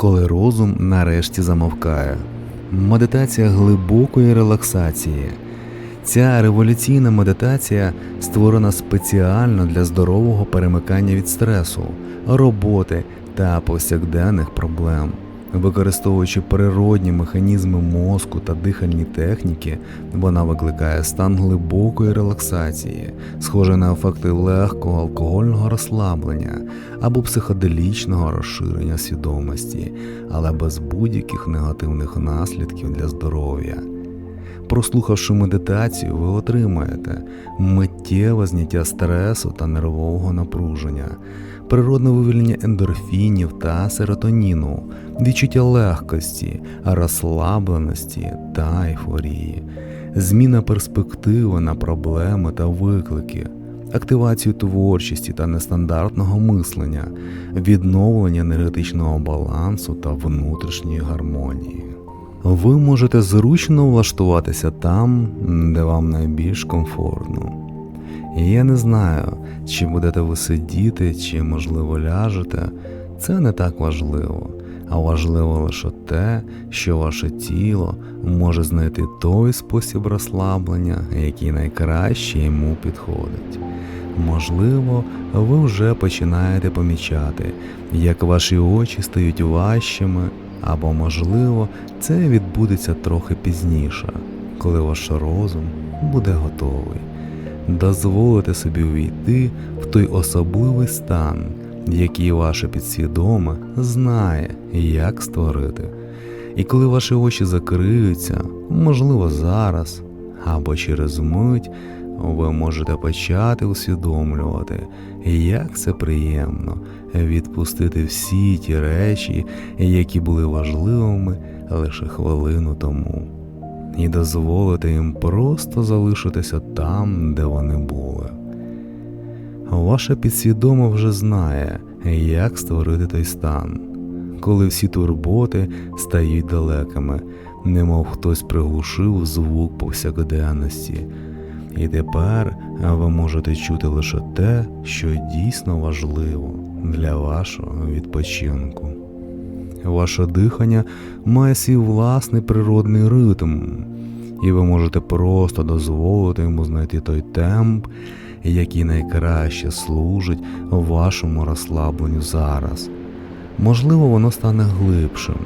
коли розум нарешті замовкає. Медитація глибокої релаксації. Ця революційна медитація створена спеціально для здорового перемикання від стресу, роботи та повсякденних проблем. Використовуючи природні механізми мозку та дихальні техніки, вона викликає стан глибокої релаксації, схожий на ефекти легкого алкогольного розслаблення або психоделічного розширення свідомості, але без будь-яких негативних наслідків для здоров'я. Прослухавши медитацію, ви отримаєте миттєве зняття стресу та нервового напруження, природне вивільнення ендорфінів та серотоніну, відчуття легкості, розслабленості та ейфорії, зміна перспективи на проблеми та виклики, активацію творчості та нестандартного мислення, відновлення енергетичного балансу та внутрішньої гармонії. Ви можете зручно влаштуватися там, де вам найбільш комфортно. І я не знаю, чи будете ви сидіти, чи, можливо, ляжете. Це не так важливо, а важливо лише те, що ваше тіло може знайти той спосіб розслаблення, який найкраще йому підходить. Можливо, ви вже починаєте помічати, як ваші очі стають важчими, або, можливо, це відбудеться трохи пізніше, коли ваш розум буде готовий. Дозволите собі увійти в той особливий стан, який ваше підсвідоме знає, як створити. І коли ваші очі закриються, можливо, зараз або через мить, ви можете почати усвідомлювати, як це приємно відпустити всі ті речі, які були важливими лише хвилину тому, і дозволити їм просто залишитися там, де вони були. Ваше підсвідоме вже знає, як створити той стан, коли всі турботи стають далекими, немов хтось приглушив звук повсякденності. І тепер ви можете чути лише те, що дійсно важливо для вашого відпочинку. Ваше дихання має свій власний природний ритм, і ви можете просто дозволити йому знайти той темп, який найкраще служить вашому розслабленню зараз. Можливо, воно стане глибшим,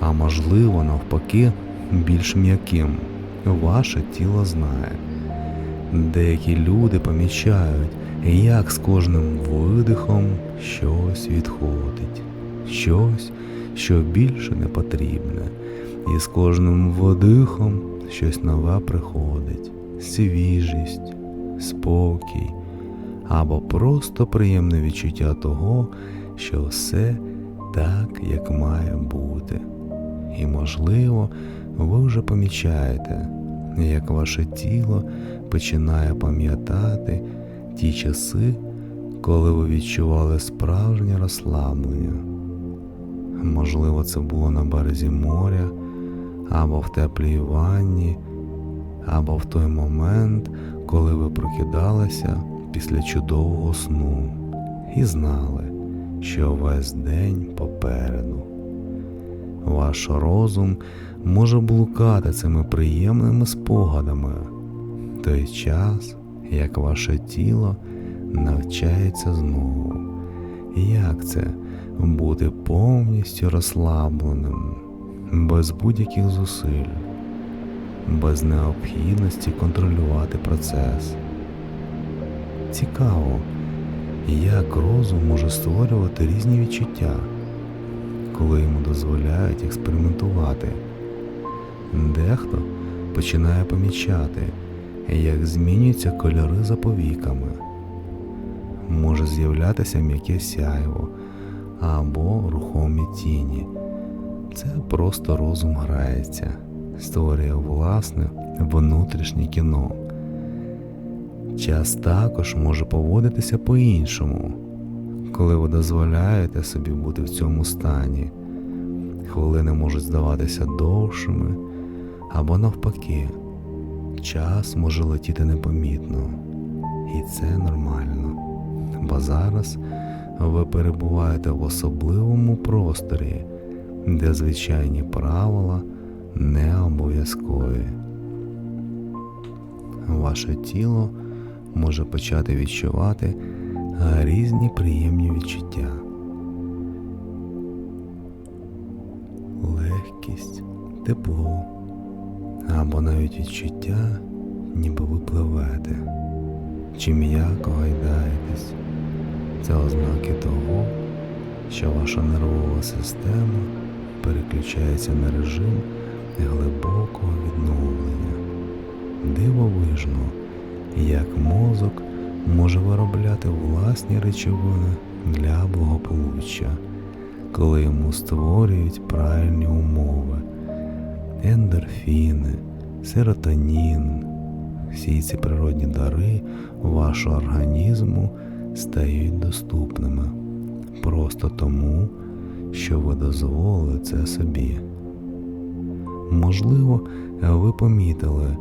а можливо, навпаки, більш м'яким. Ваше тіло знає. Деякі люди помічають, як з кожним видихом щось відходить, щось, що більше не потрібне, і з кожним вдихом щось нове приходить, свіжість, спокій або просто приємне відчуття того, що все так, як має бути. І, можливо, ви вже помічаєте, як ваше тіло починає пам'ятати ті часи, коли ви відчували справжнє розслаблення. Можливо, це було на березі моря, або в теплій ванні, або в той момент, коли ви прокидалися після чудового сну і знали, що весь день попереду. Ваш розум може блукати цими приємними спогадами той час, як ваше тіло навчається знову. Як це бути повністю розслабленим, без будь-яких зусиль, без необхідності контролювати процес? Цікаво, як розум може створювати різні відчуття, коли йому дозволяють експериментувати. Дехто починає помічати, як змінюються кольори за повіками. Може з'являтися м'яке сяйво або рухомі тіні. Це просто розум грається, створює власне внутрішнє кіно. Час також може поводитися по-іншому, коли ви дозволяєте собі бути в цьому стані. Хвилини можуть здаватися довшими або навпаки, час може летіти непомітно, і це нормально, бо зараз ви перебуваєте в особливому просторі, де звичайні правила не обов'язкові. Ваше тіло може почати відчувати різні приємні відчуття. Легкість, тепло або навіть відчуття, ніби ви пливете, чи м'яко гайдаєтесь. Це ознаки того, що ваша нервова система переключається на режим глибокого відновлення. Дивовижно, як мозок може виробляти власні речовини для благополуччя, коли йому створюють правильні умови, ендорфіни, серотонін. Всі ці природні дари вашого організму стають доступними просто тому, що ви дозволили це собі. Можливо, ви помітили,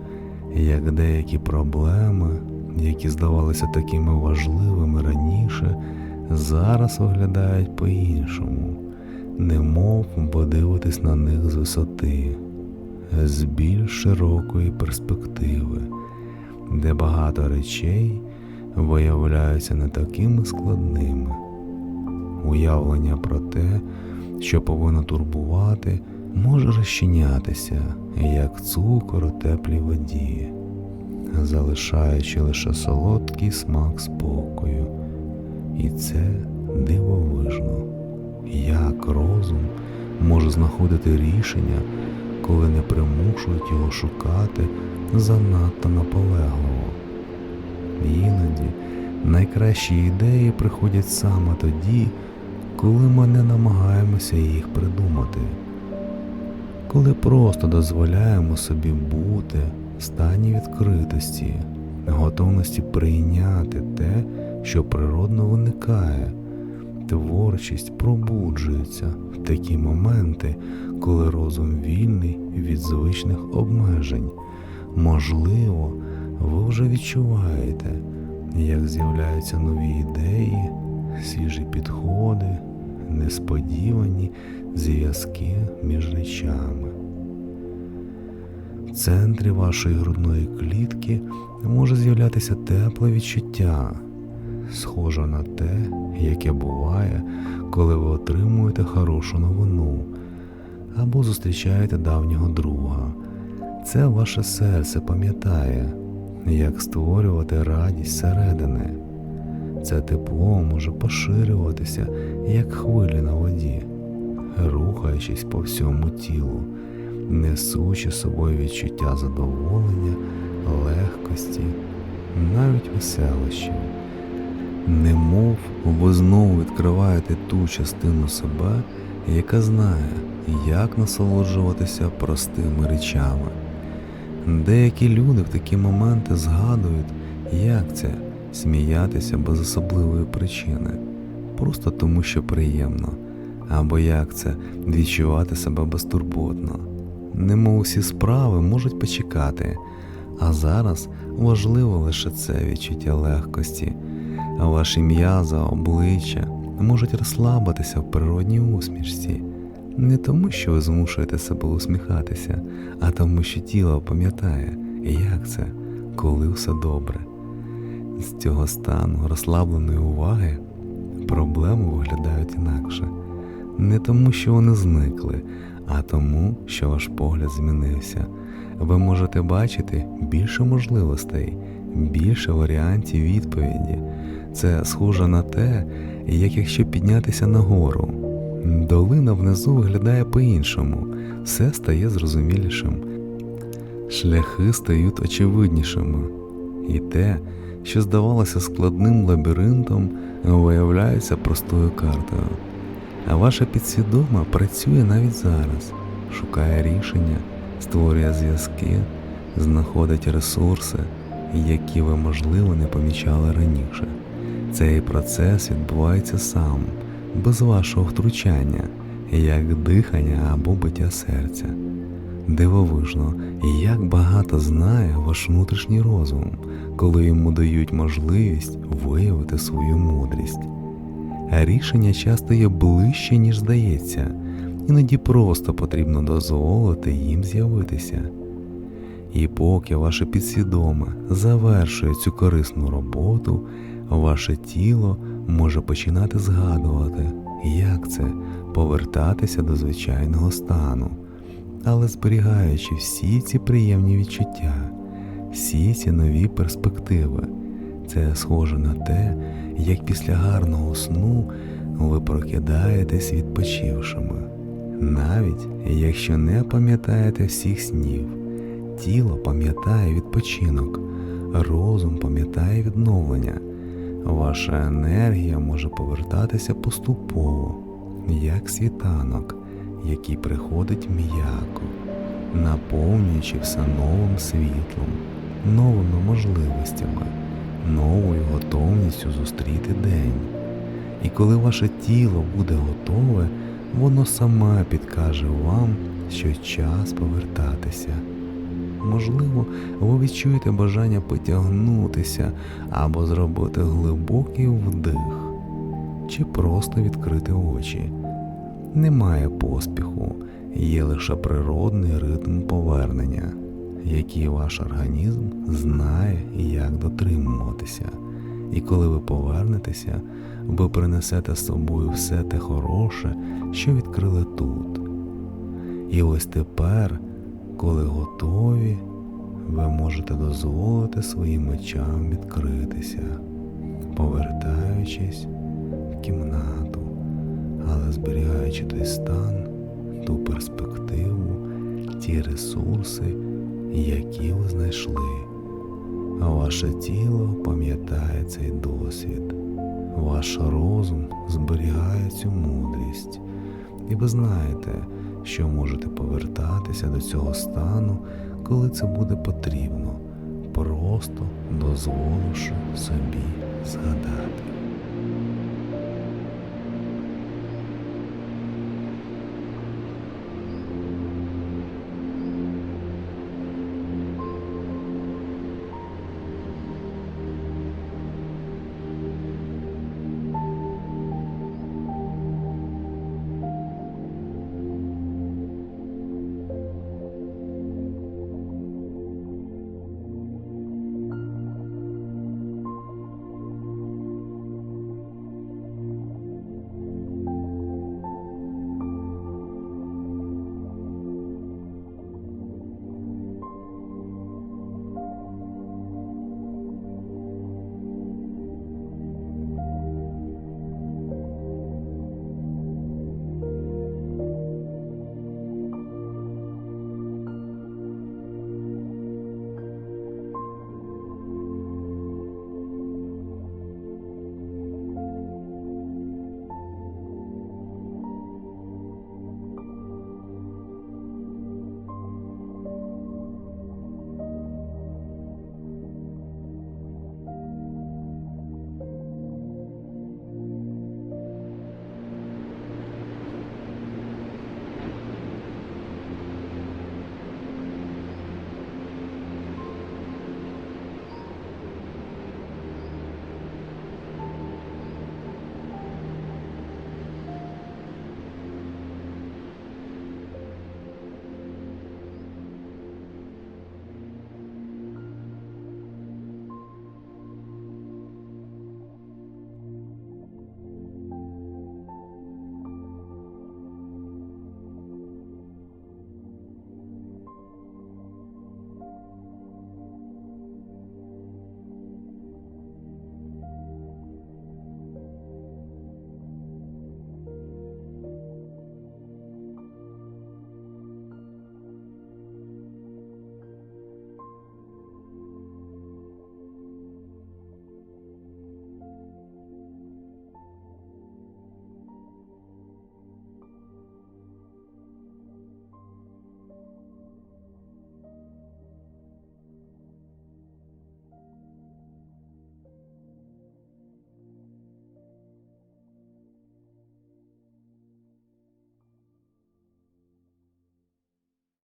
як деякі проблеми, які здавалися такими важливими раніше, зараз виглядають по-іншому, немов подивитись на них з висоти, з більш широкої перспективи, де багато речей виявляються не такими складними. Уявлення про те, що повинно турбувати, може розчинятися, як цукор у теплій воді, залишаючи лише солодкий смак спокою. І це дивовижно, як розум може знаходити рішення, коли не примушують його шукати занадто наполегливо. Іноді найкращі ідеї приходять саме тоді, коли ми не намагаємося їх придумати, коли просто дозволяємо собі бути стані відкритості, готовності прийняти те, що природно виникає. Творчість пробуджується в такі моменти, коли розум вільний від звичних обмежень. Можливо, ви вже відчуваєте, як з'являються нові ідеї, свіжі підходи, несподівані зв'язки між речами. Центрі вашої грудної клітки може з'являтися тепле відчуття, схоже на те, яке буває, коли ви отримуєте хорошу новину або зустрічаєте давнього друга. Це ваше серце пам'ятає, як створювати радість зсередини. Це тепло може поширюватися, як хвилі на воді, рухаючись по всьому тілу, несучи собою відчуття задоволення, легкості, навіть веселощів. Немов ви знову відкриваєте ту частину себе, яка знає, як насолоджуватися простими речами. Деякі люди в такі моменти згадують, як це сміятися без особливої причини, просто тому, що приємно, або як це відчувати себе безтурботно. Немов усі справи можуть почекати, а зараз важливо лише це відчуття легкості, ваші м'яза, обличчя можуть розслабитися в природній усмішці. Не тому, що ви змушуєте себе усміхатися, а тому, що тіло пам'ятає, як це, коли все добре. З цього стану розслабленої уваги проблеми виглядають інакше. Не тому, що вони зникли, а тому, що ваш погляд змінився. Ви можете бачити більше можливостей, більше варіантів відповіді. Це схоже на те, як якщо піднятися нагору. Долина внизу виглядає по-іншому, все стає зрозумілішим, шляхи стають очевиднішими, і те, що здавалося складним лабіринтом, виявляється простою картою. А ваша підсвідома працює навіть зараз, шукає рішення, створює зв'язки, знаходить ресурси, які ви, можливо, не помічали раніше. Цей процес відбувається сам без вашого втручання, як дихання або биття серця. Дивовижно, як багато знає ваш внутрішній розум, коли йому дають можливість виявити свою мудрість. Рішення часто є ближче, ніж здається, Іноді просто потрібно дозволити їм з'явитися. І поки ваше підсвідоме завершує цю корисну роботу, ваше тіло може починати згадувати, як це повертатися до звичайного стану, але зберігаючи всі ці приємні відчуття, всі ці нові перспективи. Це схоже на те, як після гарного сну ви прокидаєтесь відпочившими. Навіть якщо не пам'ятаєте всіх снів, тіло пам'ятає відпочинок, розум пам'ятає відновлення, ваша енергія може повертатися поступово, як світанок, який приходить м'яко, наповнюючи все новим світлом, новими можливостями, новою готовністю зустріти день. І коли ваше тіло буде готове, воно саме підкаже вам, що час повертатися. Можливо, ви відчуєте бажання потягнутися або зробити глибокий вдих, чи просто відкрити очі. Немає поспіху, є лише природний ритм повернення, який ваш організм знає, як дотримуватися. І коли ви повернетеся, ви принесете з собою все те хороше, що відкрили тут. І ось тепер, коли готові, ви можете дозволити своїм очам відкритися, повертаючись в кімнату, але зберігаючи той стан, ту перспективу, ті ресурси, які ви знайшли. Ваше тіло пам'ятає цей досвід, ваш розум зберігає цю мудрість, і ви знаєте, що можете повертатися до цього стану, коли це буде потрібно, просто дозволивши собі згадати.